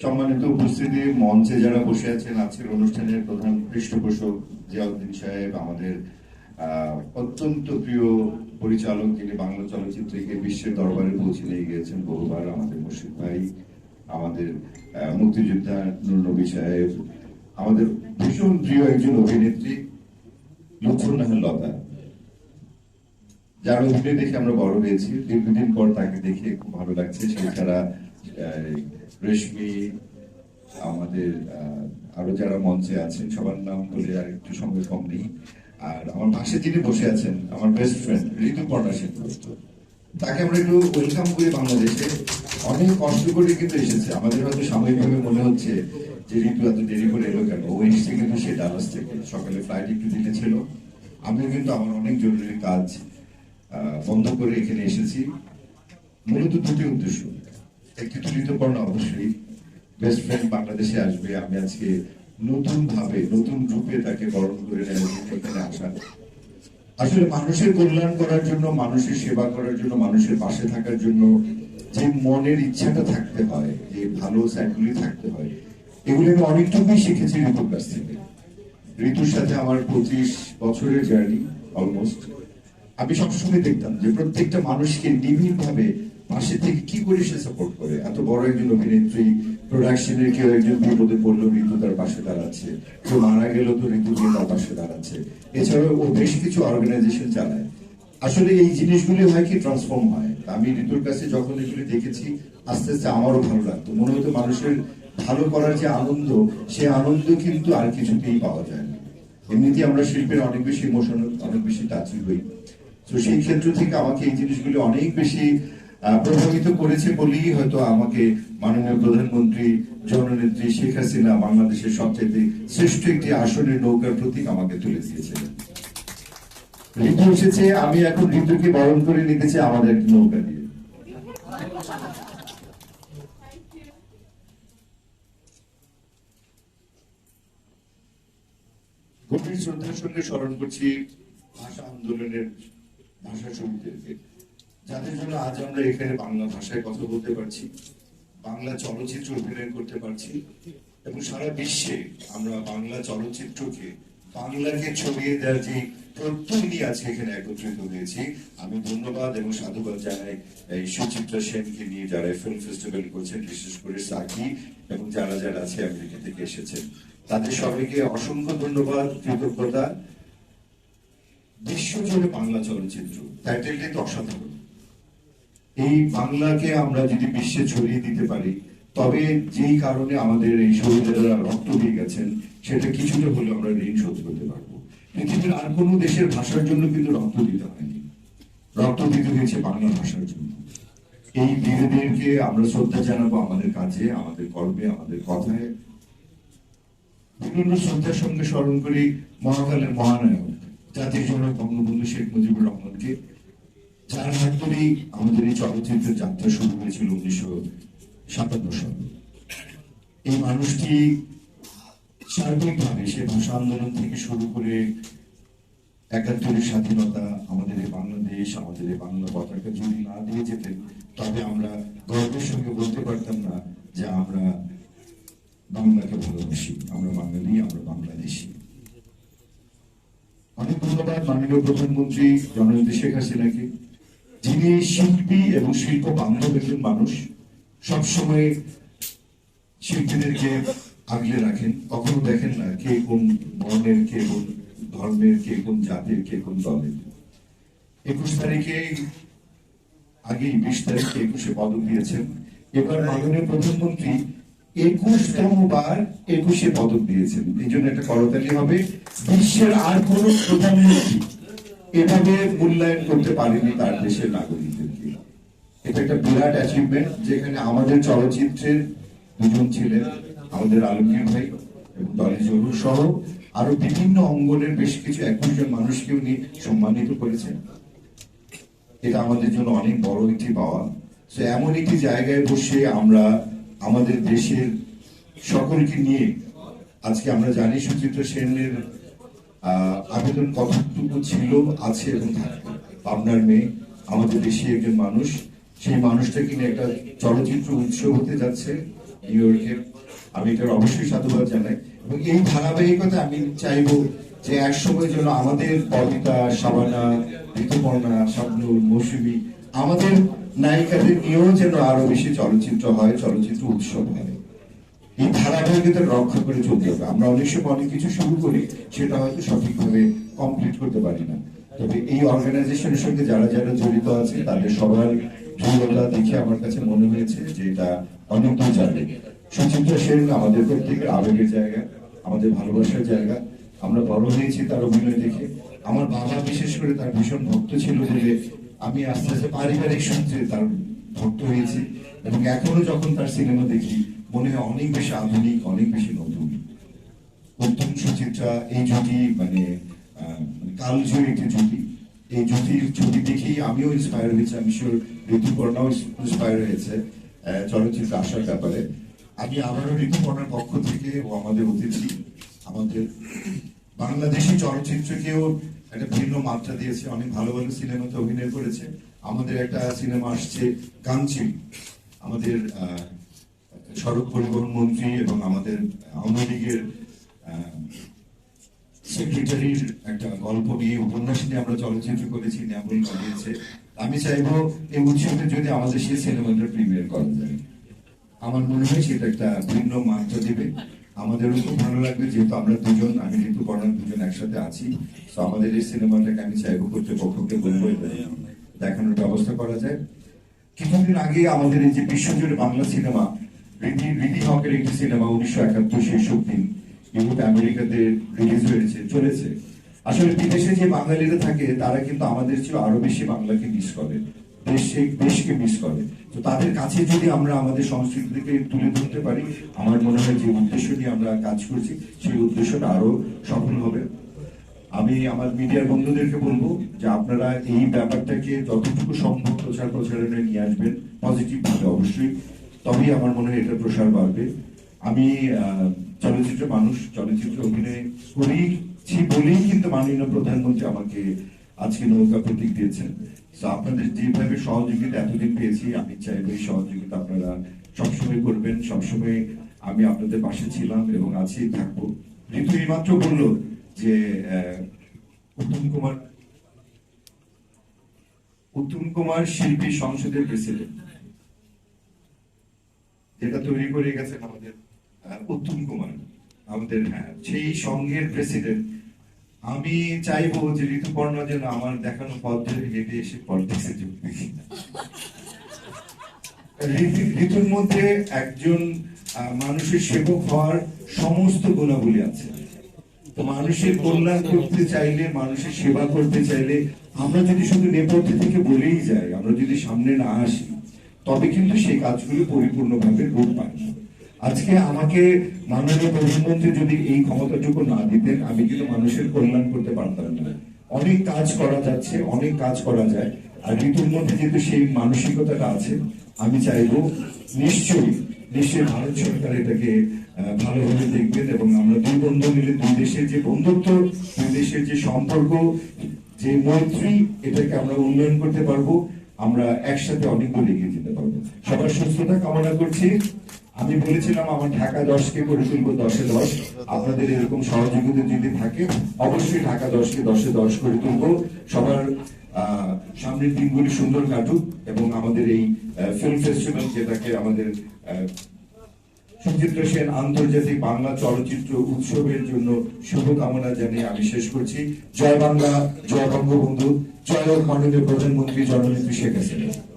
সম্মানিত উপস্থিতি মঞ্চে যারা বসে আছেন আজকের অনুষ্ঠানের প্রধান পৃষ্ঠপোষক জিয়াউদ্দিন সাহেব আমাদের অত্যন্ত প্রিয় পরিচালক যিনি বাংলা চলচ্চিত্রকে বিশ্বের দরবারে পৌঁছে নিয়ে গিয়েছেন বহুবার আমাদের মুর্শিদ ভাই আমাদের মুক্তিযোদ্ধা নুরনবী সাহেব আমাদের ভীষণ প্রিয় একজন অভিনেত্রী লুৎফুন্নাহার লতা। যার অভিনয় দেখে আমরা বড় হয়েছি দীর্ঘদিন পর তাকে দেখে খুব ভালো লাগছে। সেছাড়া আহ, রেশমি, আমাদের আরও যারা মঞ্চে আছেন, সবার নাম বলে আর একটু সঙ্গে কম নেই। আর আমার পাশে যিনি বসে আছেন, আমার বেস্ট ফ্রেন্ড ঋতুপর্ণা সেন। তাকে আমরা একটু ওয়েলকাম করি বাংলাদেশে। অনেক কষ্ট করে কিন্তু এসেছে। আমাদের হয়তো সাময়িকভাবে মনে হচ্ছে যে ঋতু এত দেরি করে এলো কেন? ও এসেছে কিন্তু সে ডালাস থেকে। সকালে ফ্লাইট একটু দিতে ছিল। আমিও কিন্তু আমার অনেক জরুরি কাজ বন্ধ করে এখানে এসেছি। মূলত দুটি উদ্দেশ্য। একটি তো অবশ্যই। বেস্ট ফ্রেন্ড বাংলাদেশে আসবে। আমি আজকে নতুন ভাবে নতুন রূপে তাকে বরণ করে নেওয়ার এখানে আসা আসলে মানুষের কল্যাণ করার জন্য, মানুষের সেবা করার জন্য, মানুষের পাশে থাকার জন্য যে মনের ইচ্ছাটা থাকতে হয়, যে ভালো সাইডগুলি থাকতে হয়, এগুলি আমি অনেকটুকুই শিখেছি ঋতুর কাছ থেকে। ঋতুর সাথে আমার পঁচিশ বছরের জার্নি অলমোস্ট আমি সবসময় দেখতাম যে প্রত্যেকটা মানুষকে নিবিড় ভাবে পাশে থেকে কি করে সে সাপোর্ট করে? এত বড় একজন অভিনেত্রী প্রোডাকশনের কেউ একজন বিপদে পড়ল ঋতু তার পাশে দাঁড়াচ্ছে। কেউ মারা গেল, তো ঋতু গিয়ে তার পাশে দাঁড়াচ্ছে। এছাড়াও ও বেশ কিছু অর্গানাইজেশন চালায়। আসলে এই জিনিসগুলি হয় কি ট্রান্সফর্ম হয়। আমি ঋতুর কাছে যখন এগুলি দেখেছি, আস্তে আস্তে আমারও ভালো লাগতো। মনে হতো মানুষের ভালো করার যে আনন্দ, সে আনন্দ কিন্তু আর কিছুতেই পাওয়া যায় না এমনিতে আমরা শিল্পের অনেক বেশি ইমোশনাল অনেক বেশি টাচি হই। তো সেই ক্ষেত্র থেকে আমাকে এই জিনিসগুলি অনেক বেশি প্রভাবিত করেছে বলেই হয়তো আমাকে মাননীয় প্রধানমন্ত্রী, জননেত্রী শেখ হাসিনা বাংলাদেশের সবচেয়ে শ্রেষ্ঠ একটি আসনের নৌকার প্রতীক আমাকে তুলে দিয়েছিলেন ঋতু এসেছে, আমি এখন ঋতুকে বরণ করে নিতে চাই আমাদের একটি নৌকা দিয়ে গভীর শ্রদ্ধার সঙ্গে স্মরণ করছি ভাষা আন্দোলনের ভাষা শহীদদেরকে যাদের জন্য আজ আমরা এখানে বাংলা ভাষায় কথা বলতে পারছি, বাংলা চলচ্চিত্র অভিনয় করতে পারছি, এবং সারা বিশ্বে আমরা বাংলা চলচ্চিত্রকে, বাংলাকে ছড়িয়ে দেওয়ার যে প্রত্যয় আজকে এখানে একত্রিত হয়েছি, আমি ধন্যবাদ এবং সাধুবাদ জানাই এই সুচিত্রা সেনকে নিয়ে যারা ফিল্ম ফেস্টিভ্যাল করছেন, বিশেষ করে সাকি এবং যারা যারা আছে আমেরিকা থেকে এসেছেন। তাদের সবাইকে অসংখ্য ধন্যবাদ, কৃতজ্ঞতা। বিশ্বজুড়ে বাংলা চলচ্চিত্র টাইটেলটি তো অসাধারণ। এই বাংলাকে আমরা যদি বিশ্বে ছড়িয়ে দিতে পারি, তবে যেই কারণে আমাদের এই শহীদেরা রক্ত দিয়ে গেছেন, সেটা কিছুটা হলেও আমরা ঋণ শোধ করতে পারব। পৃথিবীর আর কোনো দেশের ভাষার জন্য কিন্তু রক্ত দিতে হয়নি। রক্ত দিতে হয়েছে বাংলা ভাষার জন্য। এই বীরদেরকে আমরা শ্রদ্ধা জানাব আমাদের কাজে, আমাদের কর্মে, আমাদের কথায়। বিভিন্ন শ্রদ্ধার সঙ্গে স্মরণ করি মহাকালের মহানায়ক, জাতির জন্য বঙ্গবন্ধু শেখ মুজিবুর রহমানকে। যার ধরেই আমাদের এই চলচ্চিত্র যাত্রা শুরু হয়েছিল উনিশশো সাতান্ন সালে। এই মানুষটি সার্বিকভাবে সে ভাষা আন্দোলন থেকে শুরু করে একাত্তরের স্বাধীনতা, আমাদের এই বাংলাদেশ, আমাদের এই বাংলা পতাকা যদি না দিয়ে যেতেন, তবে আমরা গর্বের সঙ্গে বলতে পারতাম না যে আমরা বাংলাকে ভালোবাসি। আমরা বাঙালি, আমরা বাংলাদেশি। অনেক ধন্যবাদ মাননীয় প্রধানমন্ত্রী জননেত্রী শেখ হাসিনাকে। যিনি শিল্পী এবং শিল্প বান্ধব একজন মানুষ, সবসময় শিল্পীদেরকে আগলে রাখেন। কখনো দেখেন না কে কোন বর্ণের, কে কোন ধর্মের, কে কোন জাতির, কে কোন দলের। একুশ তারিখে, আগেই বিশ তারিখে একুশে পদক দিয়েছেন। এবার মাননীয় প্রধানমন্ত্রী একুশতম বার একুশে পদক দিয়েছেন। এই জন্য একটা করতালি হবে। বিশ্বের আর কোন প্রধানমন্ত্রী এভাবে মূল্যায়ন করতে পারেনি তার দেশের নাগরিকদেরকে এটা একটা বিরাট অ্যাচিভমেন্ট যেখানে আমাদের চলচ্চিত্রের দুজন ছিলেন আমাদের আলমগীর ভাই এবং দলের জরুর সহ আরও বিভিন্ন অঙ্গনের বেশ কিছু একুশ জন মানুষকে উনি সম্মানিত করেছেন। এটা আমাদের জন্য অনেক বড় একটি পাওয়া। তো এমন একটি জায়গায় বসে আমরা আমাদের দেশের সকলকে নিয়ে আজকে আমরা জানি সুচিত্রা সেনের আবেদন কতটুকু ছিল, আছে এবং থাকবে। পাবনার মেয়ে, আমাদের দেশে একজন মানুষ, সেই মানুষটা কিনে একটা চলচ্চিত্র উৎসব হতে যাচ্ছে নিউ ইয়র্কে। আমি এটার অবশ্যই সাধুবাদ জানাই। এবং এই ধারাবাহিকতা আমি চাইব যে এক সময় যেন আমাদের কবিতা সাবানা ঋতুপর্ণা, শাবনুর, মৌসুমী, আমাদের নায়িকাদের নিয়েও যেন আরও বেশি চলচ্চিত্র হয়, চলচ্চিত্র উৎসব হয়। এই ধারাবাহিকতা রক্ষা করে চলতে হবে। আমরা অনেক সময় অনেক কিছু শুরু করি, সেটা হয়তো সঠিকভাবে কমপ্লিট করতে পারি না। তবে এই অর্গানাইজেশনের সঙ্গে যারা যারা জড়িত আছে, তাদের সবার দৃঢ়তা দেখে আমার কাছে মনে হয়েছে যে এটা অনেক দূর যাবে সেন আমাদের প্রত্যেকের আবেগের জায়গা, আমাদের ভালোবাসার জায়গা। আমরা বড় হয়েছি তার অভিনয় দেখে। আমার বাবা বিশেষ করে তার ভীষণ ভক্ত ছিল বলে আমি আস্তে আস্তে পারিবারিক সূত্রে তার ভক্ত হয়েছি। এবং এখনও যখন তার সিনেমা দেখি, মনে হয় অনেক বেশি আধুনিক, অনেক বেশি নতুন। উত্তম সুচিত্রা এই জুটি মানে মানে কালজয়ী একটি জুটি এই জুটির ছবি দেখেই আমিও ইন্সপায়ার হয়েছি। আমি শিওর ঋতুপর্ণাও ইন্সপায়ার হয়েছে চলচ্চিত্রে আসার ব্যাপারে। আমি আবারও ঋতুপর্ণার পক্ষ থেকে ও আমাদের অতিথি, আমাদের বাংলাদেশি চলচ্চিত্রকেও একটা ভিন্ন মাত্রা দিয়েছে। অনেক ভালো ভালো সিনেমাতে অভিনয় করেছে। আমাদের একটা সিনেমা আসছে কাঞ্চিল আমাদের সড়ক পরিবহন মন্ত্রী এবং আমাদের আওয়ামী লীগের সেক্রেটারির একটা গল্প নিয়ে, উপন্যাস নিয়ে আমরা চলচ্চিত্র করেছি ন্যামল করিয়েছে আমি চাইব এই উৎসবে যদি আমাদের সেই সিনেমাটা প্রিমিয়ার করা যায়। আমার মনে হয় সেটা একটা ভিন্ন মাত্রা দেবে। আমাদেরও খুব ভালো লাগবে, যেহেতু আমরা দুজন, আমি ঋতু বর্ণন দুজন একসাথে আছি, তো আমাদের এই সিনেমাটাকে আমি চাইব কর্তৃপক্ষকে বলব দেখানোর ব্যবস্থা করা যায়। কিছুদিন আগে আমাদের এই যে বিশ্বজুড়ে বাংলা সিনেমা রিদি রিদি হকের একটি সিনেমা উনিশশো একাত্তর শীর্ষক দিন ইউরোপ আমেরিকাতে রিলিজ হয়েছে, চলেছে। আসলে বিদেশে যে বাঙালিরা থাকে, তারা কিন্তু আমাদের চেয়ে আরও বেশি বাংলাকে মিস করে। দেশে দেশকে মিস করে। তো তাদের কাছে যদি আমরা আমাদের সংস্কৃতিকে তুলে ধরতে পারি, আমার মনে হয় যে উদ্দেশ্য নিয়ে আমরা কাজ করছি, সেই উদ্দেশ্যটা আরও সফল হবে। আমি আমার মিডিয়ার বন্ধুদেরকে বলব যে আপনারা এই ব্যাপারটাকে যতটুকু সম্ভব প্রচার প্রচারণে নিয়ে আসবেন পজিটিভ ভাবে অবশ্যই। তবেই আমার মনে হয় এটার প্রসার বাড়বে। আমি চলচ্চিত্র মানুষ, চলচ্চিত্র অভিনয় করেছি বলেই কিন্তু মাননীয় প্রধানমন্ত্রী আমাকে আজকে নৌকা প্রতীক দিয়েছেন। তো আপনাদের যেভাবে সহযোগিতা এতদিন পেয়েছি, আমি চাইব এই সহযোগিতা আপনারা সবসময় করবেন। সবসময় আমি আপনাদের পাশে ছিলাম এবং আছি, থাকব। ঋতু এইমাত্র বলল যে উত্তম কুমার উত্তম কুমার শিল্পী সংসদের প্রেসিডেন্ট যেটা তৈরি করে গেছেন আমাদের উত্তম কুমার, আমাদের হ্যাঁ সেই সংঘের প্রেসিডেন্ট আমি চাইব যে ঋতুপর্ণ যেন আমার দেখানো পথ ধরে হেঁটে এসে পলিটিক্সে যোগ ঋতু- ঋতুর মধ্যে একজন মানুষের সেবক হওয়ার সমস্ত গুণাবলী আছে। মানুষের কল্যাণ করতে চাইলে, মানুষের সেবা করতে চাইলে আমরা যদি শুধু নেপথ্যে থেকে বলেই যাই, আমরা যদি সামনে না আসি, তবে কিন্তু সেই কাজগুলো পরিপূর্ণভাবে রূপ পায় আজকে আমাকে মাননীয় প্রধানমন্ত্রী যদি এই ক্ষমতাটুকু না দিতেন, আমি কিন্তু মানুষের কল্যাণ করতে পারতাম না। অনেক কাজ করা যাচ্ছে, অনেক কাজ করা যায়, আর ঋতুর মধ্যে যেহেতু সেই মানসিকতাটা আছে, আমি চাইব নিশ্চয়ই নিশ্চয়ই ভারত সরকার এটাকে ভালোভাবে দেখবেন এবং আমরা দুই বন্ধু মিলে দুই দেশের যে বন্ধুত্ব, দুই দেশের যে সম্পর্ক, যে মৈত্রী, এটাকে আমরা উন্নয়ন করতে পারব। আমরা একসাথে অনেক দূর এগিয়ে যেতে পারব। সবার সুস্থতা কামনা করছি। আমি বলেছিলাম আমার ঢাকা দশকে করে তুলবো দশে দশ। আপনাদের এরকম সহযোগিতা যদি থাকে, অবশ্যই ঢাকা দশকে দশে দশ করে তুলবো। সবার সামনের দিনগুলি সুন্দর কাটুক এবং আমাদের এই ফিল্ম ফেস্টিভ্যাল যেটাকে আমাদের সুচিত্রা সেন আন্তর্জাতিক বাংলা চলচ্চিত্র উৎসবের জন্য শুভকামনা জানিয়ে আমি শেষ করছি। জয় বাংলা, জয় বঙ্গবন্ধু, জয় মাননীয় প্রধানমন্ত্রী জননেত্রী শেখ হাসিনা।